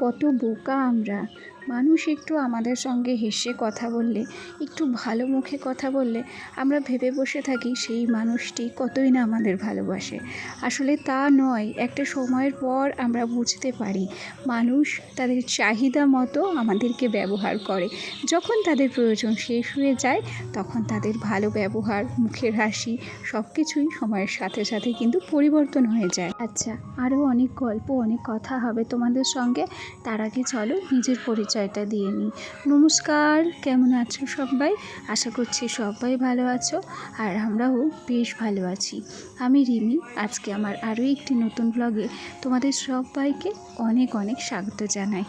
কত বোকা আমরা। মানুষ একটু আমাদের সঙ্গে হেসে কথা বললে, একটু ভালো মুখে কথা বললে, আমরা ভেবে বসে থাকি সেই মানুষটি কতই না আমাদের ভালোবাসে। আসলে তা নয়, একটা সময়ের পর আমরা বুঝতে পারি, মানুষ তাদের চাহিদা মতো আমাদেরকে ব্যবহার করে। যখন তাদের প্রয়োজন শেষ হয়ে যায়, তখন তাদের ভালো ব্যবহার, মুখের হাসি সব কিছুই সময়ের সাথে সাথে কিন্তু পরিবর্তন হয়ে যায়। আচ্ছা আরও অনেক গল্প, অনেক কথা হবে তোমাদের সঙ্গে। তার আগে চলো, নিজের পরিচয়টা দিয়ে নিই। নমস্কার, কেমন আছো সবাই? আশা করছি সবাই ভালো আছো আর আমরাও বেশ ভালো আছি। আমি রিমি, আজকে আমার আরও একটি নতুন ব্লগে তোমাদের সবাইকে অনেক অনেক স্বাগত জানাই।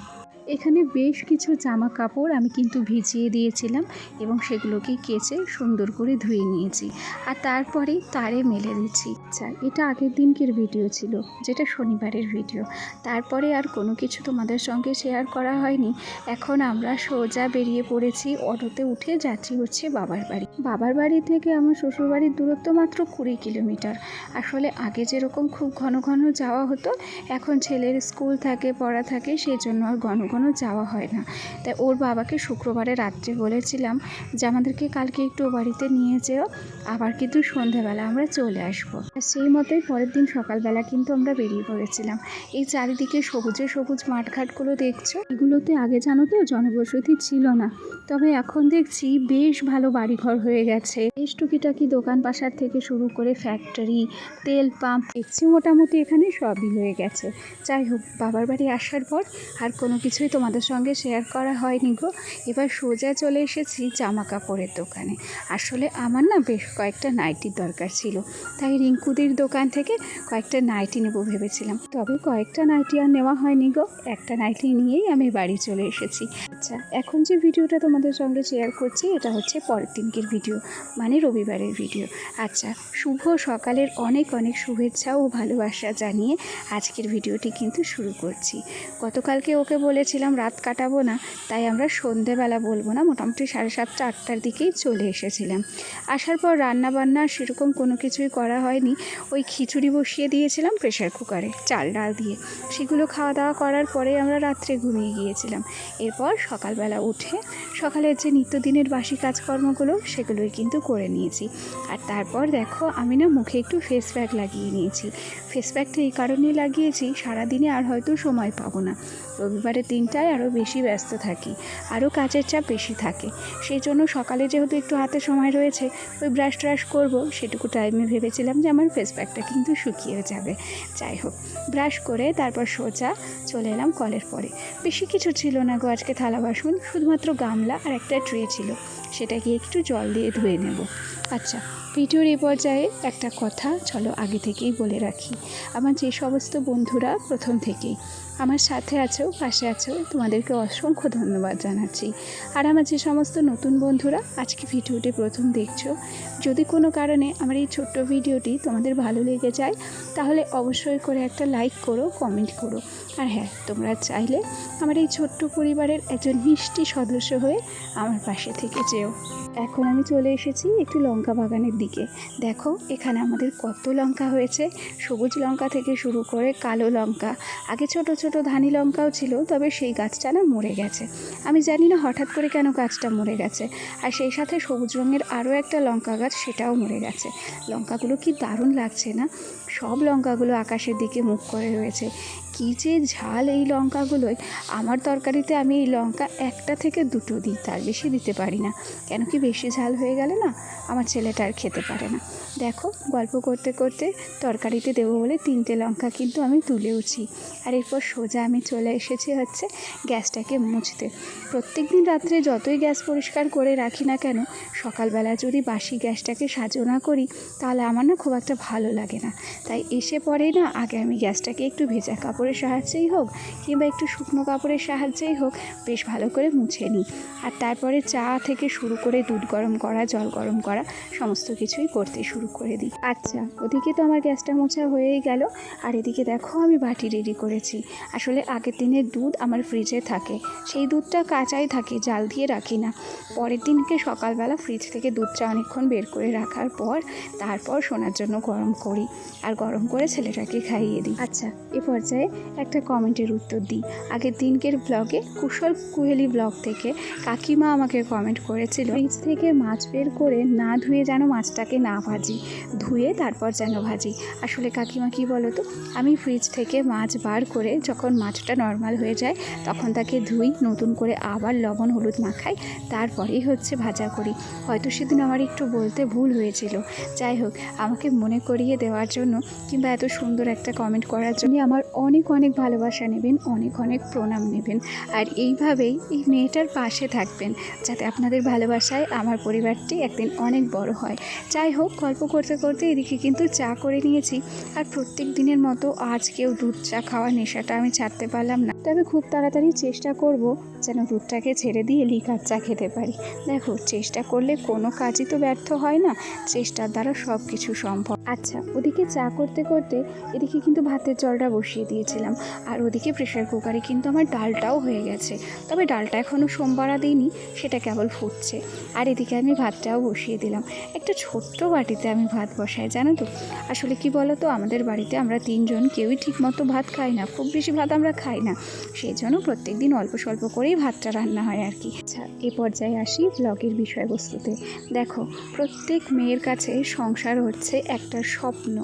এখানে বেশ কিছু জামা কাপড় আমি কিন্তু ভিজিয়ে দিয়েছিলাম এবং সেগুলোকে কেচে সুন্দর করে ধুয়ে নিয়েছি। আর তারপরে তারে মেলে দিচ্ছি। আচ্ছা এটা আগের দিনকের ভিডিও ছিল, যেটা শনিবারের ভিডিও। তারপরে আর কোনো কিছু তোমাদের সঙ্গে শেয়ার করা হয়নি। এখন আমরা সোজা বেরিয়ে পড়েছি অটোতে উঠে যাচ্ছি হচ্ছে বাবার বাড়ি। বাবার বাড়ি থেকে আমার শ্বশুরবাড়ির দূরত্ব মাত্র কুড়ি কিলোমিটার। আসলে আগে যেরকম খুব ঘন ঘন যাওয়া হতো, এখন ছেলের স্কুল থাকে, পড়া থাকে সেই জন্য আর ঘন ঘন যাওয়া হয় না। তাই ওর বাবাকে শুক্রবারে রাত্রে বলেছিলাম যে, আমাদেরকে কালকে একটু বাড়িতে নিয়ে যেও, আবার কিন্তু সন্ধেবেলা আমরা চলে আসব। সেই মতোই পরের দিন সকালবেলা কিন্তু আমরা বেরিয়ে পড়েছিলাম। এই চারিদিকে সবুজে সবুজ মাঠঘাটগুলো দেখছ? এগুলোতে আগে জানো তো জনবসতি ছিল না। তবে এখন দেখছি বেশ ভালো বাড়িঘর হয়ে গেছে। বেশ টুকিটাকি দোকান পাশার থেকে শুরু করে ফ্যাক্টরি, তেল পাম্প, দেখছি মোটামুটি এখানে সবই হয়ে গেছে। যাই হোক, বাবার বাড়ি আসার পর আর কোনো কিছুই তোমাদের সঙ্গে শেয়ার করা হয়নি গো। এবার সোজা চলে এসেছি জামা কাপড়ের দোকানে। আসলে আমার না বেশ কয়েকটা নাইটির দরকার ছিল। তাই রিঙ্কুদির দোকান থেকে কয়েকটা নাইটি নেব ভেবেছিলাম। তবে কয়েকটা নাইটি আর নেওয়া হয়নি গো। একটা নাইটি নিয়েই আমি বাড়ি চলে এসেছি। আচ্ছা এখন যে ভিডিওটা তোমাদের সঙ্গে শেয়ার করছি, এটা হচ্ছে পরের দিনকের ভিডিও মানে রবিবারের ভিডিও আচ্ছা শুভ সকালের অনেক অনেক শুভেচ্ছা ও ভালোবাসা জানিয়ে আজকের ভিডিওটি কিন্তু শুরু করছি। গতকালকে ওকে বলেছিলাম, রাত কাটাবো না। তাই আমরা সন্ধেবেলা বলব না, মোটামুটি সাড়ে সাতটা, আটটার দিকেই চলে এসেছিলাম। আসার পর রান্না বান্না সেরকম কোনো কিছুই করা হয়নি। ওই খিচুড়ি বসিয়ে দিয়েছিলাম প্রেশার কুকারে, চাল ডাল দিয়ে। সেগুলো খাওয়া দাওয়া করার পরে আমরা রাত্রে ঘুমিয়ে গিয়েছিলাম। এরপর সকালবেলা উঠে সকালের যে নিত্যদিনের বাসি কাজকর্মগুলো, সেগুলোই কিন্তু করে নিয়েছি। আর তারপর দেখো, আমি না মুখে একটু ফেস প্যাক লাগিয়ে নিয়েছি। ফেস প্যাকটা এই কারণেই লাগিয়েছি, সারাদিনে আর হয়তো সময় পাবো না। রবিবারের দিনটায় আরও বেশি ব্যস্ত থাকি আরও কাজের চাপ বেশি থাকে। সেই জন্য সকালে যেহেতু একটু হাতে সময় রয়েছে, ওই ব্রাশ ট্রাশ করব, সেটুকু টাইমে ভেবেছিলাম যে আমার ফেস প্যাকটা কিন্তু শুকিয়ে যাবে। যাই হোক ব্রাশ করে তারপর সোজা চলে এলাম কলের পরে। বেশি কিছু ছিল না গো আজকে থালা বাসন, শুধুমাত্র গামলা আর একটা ট্রে ছিল। সেটাকে একটু জল দিয়ে ধুয়ে নেব। আচ্ছা ভিডিওর এ পর্যায়ে একটা কথা চলো আগে থেকেই বলে রাখি। আমার যে সমস্ত বন্ধুরা প্রথম থেকেই আমার সাথে আছো, পাশে আছো, তোমাদেরকে অসংখ্য ধন্যবাদ জানাচ্ছি। আর আমার যে সমস্ত নতুন বন্ধুরা আজকে ভিডিওটি প্রথম দেখছ, যদি কোনো কারণে আমার এই ছোট্ট ভিডিওটি তোমাদের ভালো লেগে যায়, তাহলে অবশ্যই করে একটা লাইক করো, কমেন্ট করো। আর হ্যাঁ তোমরা চাইলে আমার এই ছোট্ট পরিবারের একজন মিষ্টি সদস্য হয়ে আমার পাশে থেকে যেও। এখন আমি চলে এসেছি একটু লঙ্কা বাগানের দিকে। দেখো, এখানে আমাদের কত লঙ্কা হয়েছে। সবুজ লঙ্কা থেকে শুরু করে কালো লঙ্কা। আগে ছোট ছোট ধানি লঙ্কাও ছিল, তবে সেই গাছটা না মরে গেছে। আমি জানি না হঠাৎ করে কেন গাছটা মরে গেছে। আর সেই সাথে সবুজ রঙের আরও একটা লঙ্কা গাছ, সেটাও মরে গেছে। লঙ্কাগুলো কি দারুণ লাগছে না? সব লঙ্কাগুলো আকাশের দিকে মুখ করে রয়েছে। কী যে ঝাল এই লঙ্কাগুলোয়। আমার তরকারিতে আমি এই লঙ্কা একটা থেকে দুটো দিই, তার বেশি দিতে পারি না। কেন কি বেশি ঝাল হয়ে গেলে না, আমার ছেলেটা আর খেতে পারে না। দেখো, গল্প করতে করতে তরকারিতে দেবো বলে তিনটে লঙ্কা কিন্তু আমি তুলেওছি আর এরপর সোজা আমি চলে এসেছি হচ্ছে গ্যাসটাকে মুছতে। প্রত্যেক দিন রাত্রে যতই গ্যাস পরিষ্কার করে রাখি না কেন, সকালবেলা যদি বাসি গ্যাসটাকে সাজো না করি, তাহলে আমার না খুব একটা ভালো লাগে না। তাই এসে পরে না, আগে আমি গ্যাসটাকে একটু ভেজা কাপড়ের সাহায্যেই হোক কিংবা একটু শুকনো কাপড়ের সাহায্যেই হোক, বেশ ভালো করে মুছে নিই। আর তারপরে চা থেকে শুরু করে দুধ গরম করা, জল গরম করা, সমস্ত কিছুই করতে শুরু করে দিই। আচ্ছা ওদিকে তো আমার গ্যাসটা মোছা হয়েই গেল। আর এদিকে দেখো আমি বাটি রেডি করেছি। আসলে আগের দিনের দুধ আমার ফ্রিজে থাকে। সেই দুধটা কাঁচাই থাকে, জাল দিয়ে রাখি না। পরের দিনকে সকালবেলা ফ্রিজ থেকে দুধটা অনেকক্ষণ বের করে রাখার পর, তারপর শোনার জন্য গরম করি। আর গরম করে ছেলেটাকে খাইয়ে দিই। আচ্ছা এ পর্যায়ে একটা কমেন্টের উত্তর দিই। আগের দিনকের ব্লগে কুশল কুহেলি ব্লগ থেকে কাকিমা আমাকে কমেন্ট করেছিল ফ্রিজ থেকে মাছ বের করে না ধুয়ে যেন মাছটাকে না ভাজি, ধুয়ে তারপর যেন ভাজি। আসলে কাকিমা কি বলো তো আমি ফ্রিজ থেকে মাছ বার করে যখন মাছটা নর্মাল হয়ে যায়, তখন তাকে ধুই, নতুন করে আবার লবণ হলুদ মাখাই, তারপরেই হচ্ছে ভাজা করি। হয়তো সেদিন আমার একটু বলতে ভুল হয়েছিল। যাই হোক, আমাকে মনে করিয়ে দেওয়ার জন্য কিংবা এত সুন্দর একটা কমেন্ট করার জন্য আমার অনেক অনেক ভালোবাসা নেবেন, অনেক অনেক প্রণাম নেবেন। আর এইভাবেই এই মেয়েটার পাশে থাকবেন, যাতে আপনাদের ভালোবাসায় আমার পরিবারটি একদিন অনেক বড় হয়। যাই হোক, গল্প করতে করতে এদিকে কিন্তু চা করে নিয়েছি। আর প্রত্যেক দিনের মতো আজকেও দুধ চা খাওয়ার নেশাটা আমি ছাড়তে পারলাম না। তবে খুব তাড়াতাড়ি চেষ্টা করব যেন দুধটাকে ছেড়ে দিয়ে লিকার চা খেতে পারি। দেখো, চেষ্টা করলে কোনো কাজই তো ব্যর্থ হয় না। চেষ্টার দ্বারা সব কিছু সম্ভব। আচ্ছা ওদিকে চা করতে করতে এদিকে কিন্তু ভাতের জলটা বসিয়ে দিয়েছিলাম। আর ওদিকে প্রেশার কুকারে কিন্তু আমার ডালটাও হয়ে গেছে। তবে ডালটা এখনও সোমবারা দিইনি, সেটা কেবল ফুটছে। আর এদিকে আমি ভাতটাও বসিয়ে দিলাম। একটা ছোট্ট বাটিতে আমি ভাত বসাই, জানো তো? আসলে কি বলো তো আমাদের বাড়িতে আমরা তিনজন কেউই ঠিকমতো ভাত খাই না। খুব বেশি ভাত আমরা খাই না। সেই জন্য প্রত্যেক দিন অল্প স্বল্প করেই ভাতটা রান্না হয় আর কি। আচ্ছা এ পর্যায়ে আসি ব্লগের বিষয়বস্তুতে। দেখো, প্রত্যেক মেয়ের কাছে সংসার হচ্ছে একটা স্বপ্ন।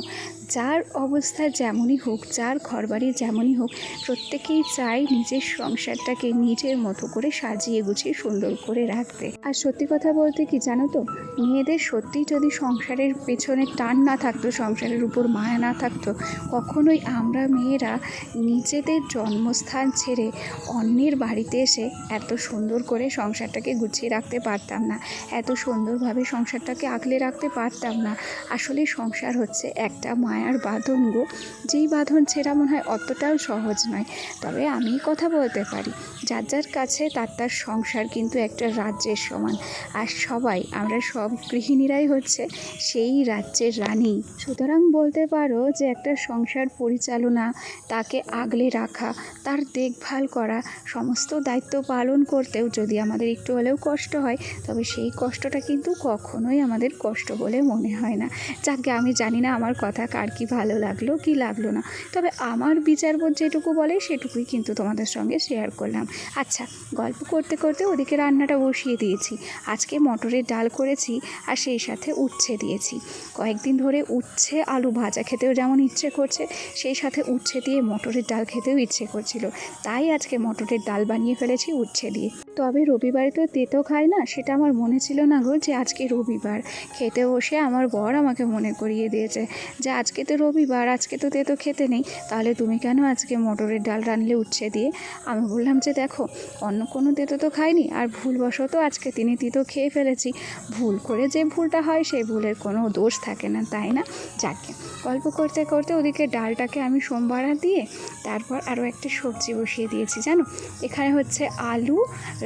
যার অবস্থা যেমনই হোক, যার ঘরবাড়ি যেমনই হোক, প্রত্যেকেই চায় নিজের সংসারটাকে নিজের মতো করে সাজিয়ে গুছিয়ে সুন্দর করে রাখতে। আর সত্যি কথা বলতে কি জানো তো? মেয়েদের সত্যিই যদি সংসারের পেছনে টান না থাকতো, সংসারের উপর মায়া না থাকতো, কখনোই আমরা মেয়েরা নিজেদের জন্মস্থান ছেড়ে অন্যের বাড়িতে এসে এত সুন্দর করে সংসারটাকে গুছিয়ে রাখতে পারতাম না। এত সুন্দরভাবে সংসারটাকে আগলে রাখতে পারতাম না। আসলে সংসার হচ্ছে একটা মায়ার বাঁধন গো, যেই বাঁধন ছেঁড়া মনে হয় অতটাও সহজ নয়। তবে আমি কথা বলতে পারি, যার যার কাছে তার তার সংসার কিন্তু একটা রাজ্যের সমান। আর সবাই, আমরা সব গৃহিণীরাই হচ্ছে সেই রাজ্যের রানী। সুতরাং বলতে পারো যে একটা সংসার পরিচালনা, তাকে আগলে রাখা, তার দেখভাল করা, সমস্ত দায়িত্ব পালন করতেও যদি আমাদের একটু হলেও কষ্ট হয়, তবে সেই কষ্টটা কিন্তু কখনোই আমাদের কষ্ট বলে মনে হয় না। যাকে আমি জানি না আমার কথা কার কি ভালো লাগল, কি লাগল না। তবে আমার বিচারবোধ যেটুকু বলে, সেটুকুই কিন্তু তোমাদের সঙ্গে শেয়ার করলাম। আচ্ছা গল্প করতে করতে ওদিকে রান্নাটা বসিয়ে দিয়েছি। আজকে মটরের ডাল করেছি আর সেই সাথে উচ্ছে দিয়েছি। কয়েকদিন ধরে উচ্ছে আলু ভাজা খেতেও যেমন ইচ্ছে করছে, সেই সাথে উচ্ছে দিয়ে মটরের ডাল খেতেও ইচ্ছে করছিল। তাই আজকে মটরের ডাল বানিয়ে ফেলেছি উচ্ছে দিয়ে। তবে রবিবারে তো তেতো খায় না, সেটা আমার মনে ছিল না গো যে আজকে রবিবার। খেতে বসে আমার বর আমাকে মনে করিয়ে দিয়েছে যে আজকে তো রবিবার, আজকে তো তেতো খেতে নেই। তাহলে তুমি কেন আজকে মটরের ডাল রানলে উচ্ছে দিয়ে? আমি বললাম যে দেখো, অন্য কোনো তেতো তো খাইনি, আর ভুলবশত আজকে তিনি তিতো খেয়ে ফেলেছি। ভুল করে যে ভুলটা হয়, সেই ভুলের কোনো দোষ থাকে না, তাই না? যাকে, গল্প করতে করতে ওদিকে ডালটাকে আমি সোমবারা দিয়ে, তারপর আরও একটা সবজি বসিয়ে দিয়েছি, জানো? এখানে হচ্ছে আলু,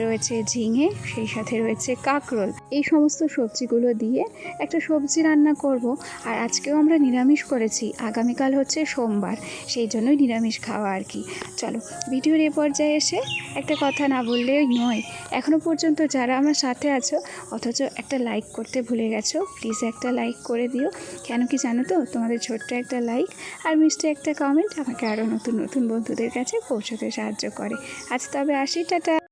রয়েছে ঝিঙে, সেই সাথে রয়েছে কাঁকরোল। এই সমস্ত সবজিগুলো দিয়ে একটা সবজি রান্না করব। আর আজকেও আমরা নিরামিষ করেছি। আগামীকাল হচ্ছে সোমবার, সেই জন্যই নিরামিষ খাওয়া আর কি। চলো, ভিডিওর এ পর্যায়ে এসে একটা কথা না বললেই নয় এখনও পর্যন্ত যারা আমার সাথে আছো, অথচ একটা লাইক করতে ভুলে গেছো, প্লিজ একটা লাইক করে দিও। কেন কি জানো তো, তোমাদের ছোট্ট একটা লাইক আর মিষ্টি একটা কমেন্ট আমাকে আরও নতুন নতুন বন্ধুদের কাছে পৌঁছতে সাহায্য করে। আজ তবে আসি, টাটা।